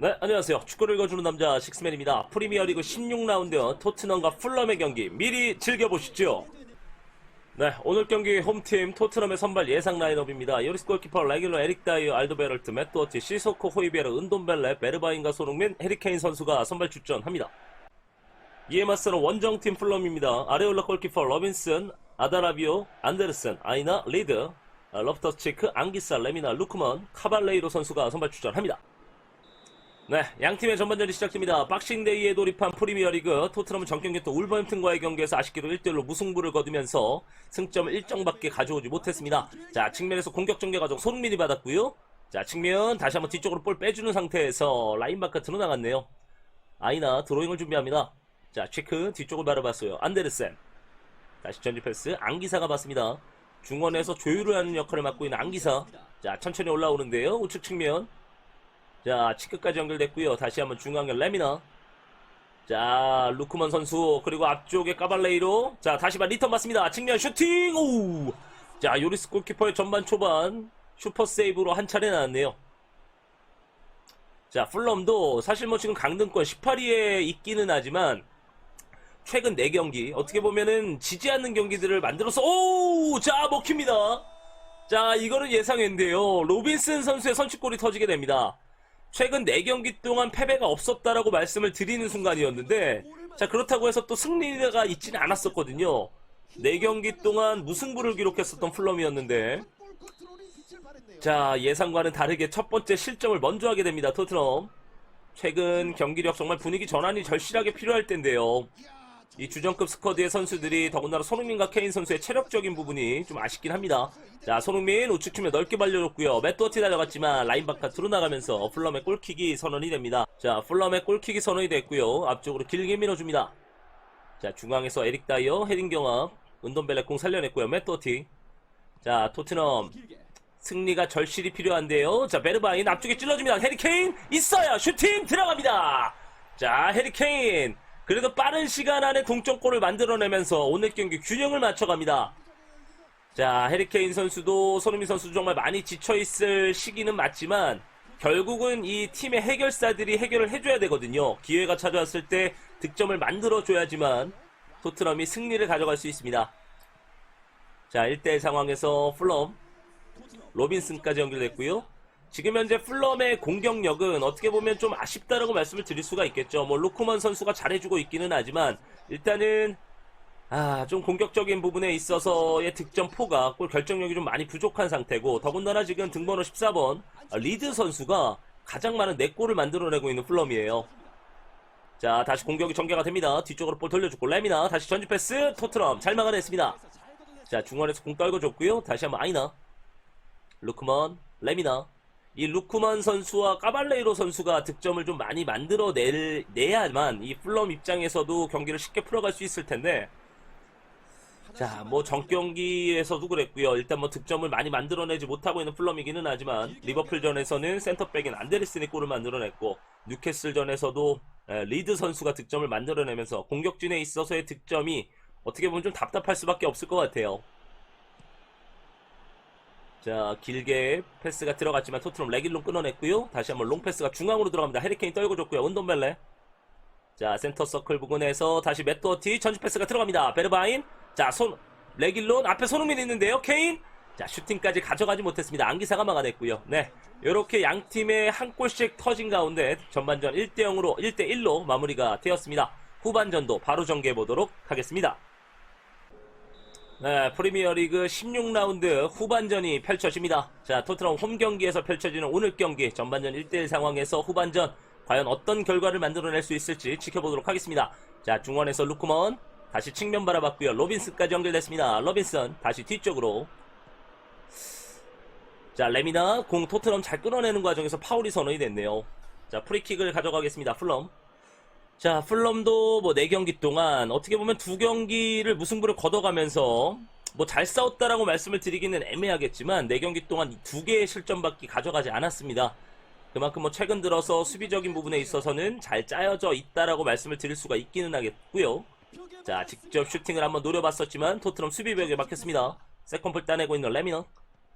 네, 안녕하세요. 축구를 읽어주는 남자 식스맨입니다. 프리미어리그 16라운드 토트넘과 풀럼의 경기 미리 즐겨보시죠. 네, 오늘 경기 홈팀 토트넘의 선발 예상 라인업입니다. 요리스 골키퍼 레귤러 에릭 다이어, 알도 베럴트, 맷도어티, 시소코, 호이베르, 은돈벨레, 베르바인과 손흥민, 해리케인 선수가 선발 출전합니다. 이에 맞서는 원정팀 풀럼입니다. 아레올라 골키퍼 러빈슨, 아다라비오, 안데르슨, 아이나, 리드, 아, 러프터치크, 앙기사, 레미나, 루크먼, 카발레이로 선수가 선발 출전합니다. 네, 양 팀의 전반전이 시작됩니다. 박싱데이에 돌입한 프리미어리그 토트넘은 정경기 또 울버햄튼과의 경기에서 아쉽게도 1대1로 무승부를 거두면서 승점을 1점밖에 가져오지 못했습니다. 자, 측면에서 공격 전개 과정 손흥민이 받았고요. 자, 측면 다시 한번 뒤쪽으로 볼 빼주는 상태에서 라인 바깥으로 나갔네요. 아이나 드로잉을 준비합니다. 자, 체크 뒤쪽을 바라봤어요. 안데르센. 다시 전지 패스 안기사가 받습니다. 중원에서 조율을 하는 역할을 맡고 있는 안기사. 자, 천천히 올라오는데요. 우측 측면. 자, 치크까지 연결됐고요. 다시 한번 중앙에 레미나. 자, 루크먼 선수 그리고 앞쪽에 까발레이로. 자, 다시 반 리턴 맞습니다. 측면 슈팅. 오! 자, 요리스 골키퍼의 전반 초반 슈퍼 세이브로 한 차례 나왔네요. 자, 풀럼도 사실 뭐 지금 강등권 18위에 있기는 하지만 최근 4경기 어떻게 보면은 지지 않는 경기들을 만들어서 오! 자, 먹힙니다. 자, 이거는 예상했는데요. 로빈슨 선수의 선취골이 터지게 됩니다. 최근 4경기 동안 패배가 없었다라고 말씀을 드리는 순간이었는데 자 그렇다고 해서 또 승리가 있지는 않았었거든요. 4경기 동안 무승부를 기록했었던 플럼이었는데 자 예상과는 다르게 첫 번째 실점을 먼저 하게 됩니다 토트넘. 최근 경기력 정말 분위기 전환이 절실하게 필요할 텐데요 이 주전급 스쿼드의 선수들이 더군다나 손흥민과 케인 선수의 체력적인 부분이 좀 아쉽긴 합니다. 자, 손흥민 우측 측면 넓게 벌려줬고요. 맷도어티 달려갔지만 라인 바깥으로 나가면서 플럼의 골킥이 선언이 됩니다. 자, 플럼의 골킥이 선언이 됐고요. 앞쪽으로 길게 밀어줍니다. 자, 중앙에서 에릭 다이어 헤딩 경합 은돈벨레 공 살려냈고요. 맷도어티 자, 토트넘 승리가 절실히 필요한데요. 자, 베르바인 앞쪽에 찔러줍니다. 해리케인 있어요. 슈팅 들어갑니다. 자, 해리케인 그래도 빠른 시간 안에 동점골을 만들어내면서 오늘 경기 균형을 맞춰갑니다. 자, 해리케인 선수도 손흥민 선수 정말 많이 지쳐있을 시기는 맞지만 결국은 이 팀의 해결사들이 해결을 해줘야 되거든요. 기회가 찾아왔을 때 득점을 만들어줘야지만 토트넘이 승리를 가져갈 수 있습니다. 자, 1대1 상황에서 플럼, 로빈슨까지 연결됐고요. 지금 현재 플럼의 공격력은 어떻게 보면 좀 아쉽다라고 말씀을 드릴 수가 있겠죠. 뭐 루크먼 선수가 잘해주고 있기는 하지만 일단은 아, 좀 공격적인 부분에 있어서의 득점포가 골 결정력이 좀 많이 부족한 상태고 더군다나 지금 등번호 14번 리드 선수가 가장 많은 4골을 만들어내고 있는 플럼이에요. 자, 다시 공격이 전개가 됩니다. 뒤쪽으로 볼 돌려주고 레미나 다시 전지 패스 토트넘 잘 막아냈습니다. 자, 중원에서 공 떨궈줬고요. 다시 한번 아이나 루크먼 레미나 이 루크만 선수와 까발레이로 선수가 득점을 좀 많이 만들어내야만 이 플럼 입장에서도 경기를 쉽게 풀어갈 수 있을 텐데 자, 뭐 정경기에서도 그랬고요. 일단 뭐 득점을 많이 만들어내지 못하고 있는 플럼이기는 하지만 리버풀전에서는 센터백인 안데르슨이 골을 만들어냈고 뉴캐슬전에서도 에, 리드 선수가 득점을 만들어내면서 공격진에 있어서의 득점이 어떻게 보면 좀 답답할 수밖에 없을 것 같아요. 자, 길게 패스가 들어갔지만 토트넘 레길론 끊어냈고요. 다시 한번 롱 패스가 중앙으로 들어갑니다. 해리케인 떨궈줬고요. 은돈벨레. 자, 센터 서클 부근에서 다시 맷도어티 전지 패스가 들어갑니다. 베르바인. 자, 손 레길론 앞에 손흥민 있는데요. 케인. 자, 슈팅까지 가져가지 못했습니다. 안기사가 막아냈고요. 네. 이렇게 양 팀의 한 골씩 터진 가운데 전반전 1대 0으로 1대 1로 마무리가 되었습니다. 후반전도 바로 전개해 보도록 하겠습니다. 네, 프리미어리그 16라운드 후반전이 펼쳐집니다. 자, 토트넘 홈 경기에서 펼쳐지는 오늘 경기 전반전 1대1 상황에서 후반전 과연 어떤 결과를 만들어낼 수 있을지 지켜보도록 하겠습니다. 자, 중원에서 루크먼 다시 측면 바라봤고요. 로빈슨까지 연결됐습니다. 로빈슨 다시 뒤쪽으로 자, 레미나 공 토트넘 잘 끊어내는 과정에서 파울이 선언이 됐네요. 자, 프리킥을 가져가겠습니다. 플럼 자, 플럼도 뭐 4경기 동안 어떻게 보면 두 경기를 무승부를 거둬가면서 뭐 잘 싸웠다라고 말씀을 드리기는 애매하겠지만 4경기 동안 두 개의 실점밖에 가져가지 않았습니다. 그만큼 뭐 최근 들어서 수비적인 부분에 있어서는 잘 짜여져 있다라고 말씀을 드릴 수가 있기는 하겠고요. 자, 직접 슈팅을 한번 노려봤었지만 토트넘 수비벽에 막혔습니다. 세컨볼 따내고 있는 레미너.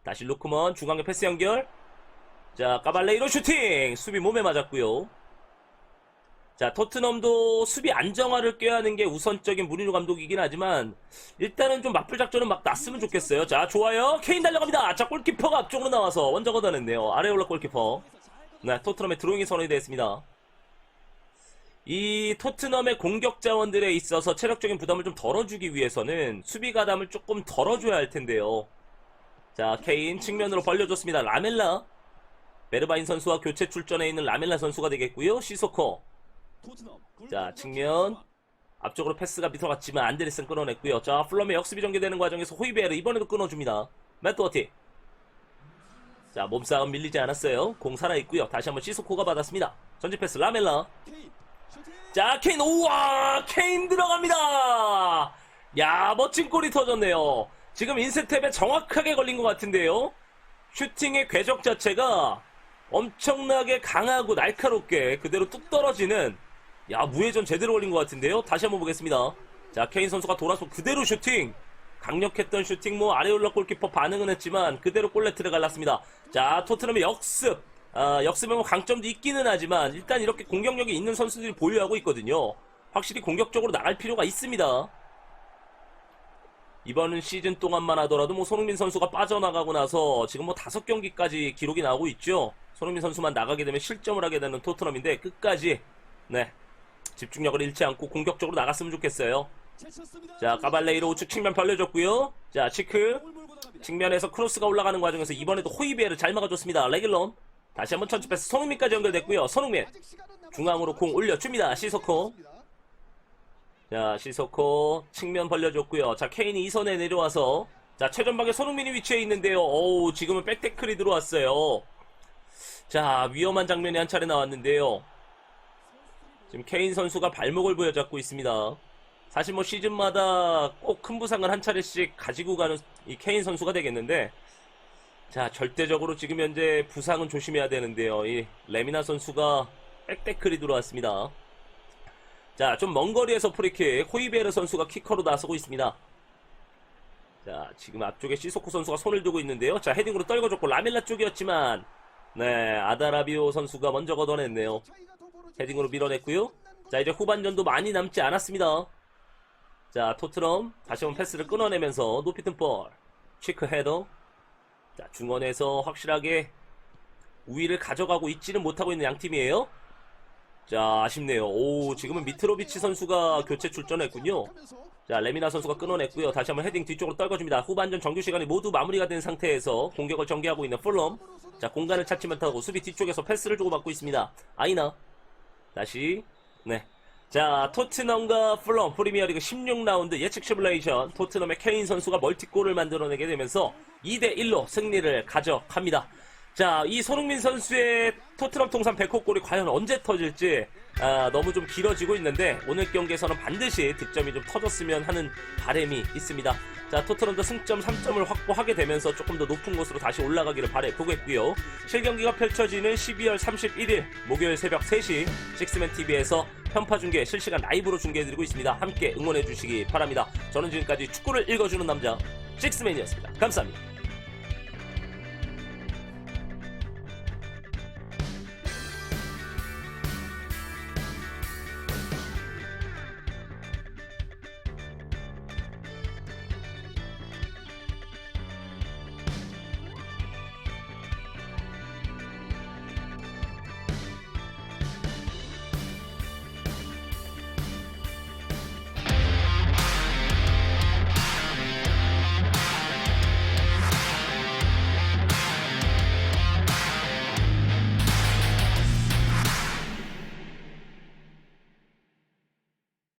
다시 루크먼 중앙에 패스 연결. 자, 까발레이로 슈팅! 수비 몸에 맞았고요 자, 토트넘도 수비 안정화를 꾀하는 게 우선적인 무리뉴 감독이긴 하지만 일단은 좀 맞불 작전은 막 났으면 좋겠어요. 자, 좋아요. 케인 달려갑니다. 자, 골키퍼가 앞쪽으로 나와서 원정 걷어냈네요. 아레올라 골키퍼. 네, 토트넘의 드로잉이 선언이 됐습니다. 이 토트넘의 공격 자원들에 있어서 체력적인 부담을 좀 덜어주기 위해서는 수비 가담을 조금 덜어줘야 할 텐데요. 자, 케인 측면으로 벌려줬습니다. 라멜라. 베르바인 선수와 교체 출전해 있는 라멜라 선수가 되겠고요. 시소코. 자, 측면. 앞쪽으로 패스가 밑으로 갔지만 안데르슨 끊어냈고요. 자, 플럼의 역습이 전개되는 과정에서 호이베르 이번에도 끊어줍니다. 매트워티. 자, 몸싸움 밀리지 않았어요. 공 살아있고요. 다시 한번 시소코가 받았습니다. 전진 패스 라멜라. 자, 케인, 우와! 케인 들어갑니다! 야, 멋진 골이 터졌네요. 지금 인스텝에 정확하게 걸린 것 같은데요. 슈팅의 궤적 자체가 엄청나게 강하고 날카롭게 그대로 뚝 떨어지는 야, 무회전 제대로 걸린 것 같은데요. 다시 한번 보겠습니다. 자, 케인 선수가 돌아서 그대로 슈팅! 강력했던 슈팅, 뭐, 아레올라 골키퍼 반응은 했지만, 그대로 골레트를 갈랐습니다. 자, 토트넘의 역습! 아, 역습에 뭐 강점도 있기는 하지만, 일단 이렇게 공격력이 있는 선수들이 보유하고 있거든요. 확실히 공격적으로 나갈 필요가 있습니다. 이번 시즌 동안만 하더라도 뭐 손흥민 선수가 빠져나가고 나서 지금 뭐 다섯 경기까지 기록이 나오고 있죠. 손흥민 선수만 나가게 되면 실점을 하게 되는 토트넘인데 끝까지 네 집중력을 잃지 않고 공격적으로 나갔으면 좋겠어요. 자 까발레이로 우측 측면 벌려줬고요. 자 치크 측면에서 크로스가 올라가는 과정에서 이번에도 호이비에를 잘 막아줬습니다. 레길론 다시 한번 천치 패스 손흥민까지 연결됐고요. 손흥민 중앙으로 공 올려줍니다. 시소코 자, 시소코 측면 벌려줬고요. 자, 케인이 이선에 내려와서 자, 최전방에 손흥민이 위치해 있는데요. 어우, 지금은 백테클이 들어왔어요. 자, 위험한 장면이 한 차례 나왔는데요. 지금 케인 선수가 발목을 부여잡고 있습니다. 사실 뭐 시즌마다 꼭 큰 부상을 한 차례씩 가지고 가는 이 케인 선수가 되겠는데 자, 절대적으로 지금 현재 부상은 조심해야 되는데요. 이 레미나 선수가 백테클이 들어왔습니다. 자, 좀 먼 거리에서 프리킥, 호이베르 선수가 키커로 나서고 있습니다. 자, 지금 앞쪽에 시소코 선수가 손을 두고 있는데요. 자, 헤딩으로 떨궈줬고, 라멜라 쪽이었지만, 네, 아다라비오 선수가 먼저 걷어냈네요. 헤딩으로 밀어냈고요. 자, 이제 후반전도 많이 남지 않았습니다. 자, 토트넘, 다시 한번 패스를 끊어내면서 높이 뜬 볼. 치크 헤더. 자, 중원에서 확실하게 우위를 가져가고 있지는 못하고 있는 양 팀이에요. 자, 아쉽네요. 오, 지금은 미트로비치 선수가 교체 출전했군요. 자, 레미나 선수가 끊어냈고요. 다시 한번 헤딩 뒤쪽으로 떨궈줍니다. 후반전 정규 시간이 모두 마무리가 된 상태에서 공격을 전개하고 있는 풀럼. 자, 공간을 찾지 못하고 수비 뒤쪽에서 패스를 주고받고 있습니다. 아이나. 다시. 네. 자, 토트넘과 풀럼 프리미어리그 16라운드 예측 시뮬레이션. 토트넘의 케인 선수가 멀티골을 만들어내게 되면서 2대 1로 승리를 가져갑니다. 자, 이 손흥민 선수의 토트넘 통산 100호 골이 과연 언제 터질지 아, 너무 좀 길어지고 있는데 오늘 경기에서는 반드시 득점이 좀 터졌으면 하는 바람이 있습니다. 자, 토트넘도 승점 3점을 확보하게 되면서 조금 더 높은 곳으로 다시 올라가기를 바래 보겠고요. 실경기가 펼쳐지는 12월 31일 목요일 새벽 3시 식스맨 TV에서 편파 중계 실시간 라이브로 중계해드리고 있습니다. 함께 응원해 주시기 바랍니다. 저는 지금까지 축구를 읽어주는 남자 식스맨이었습니다. 감사합니다.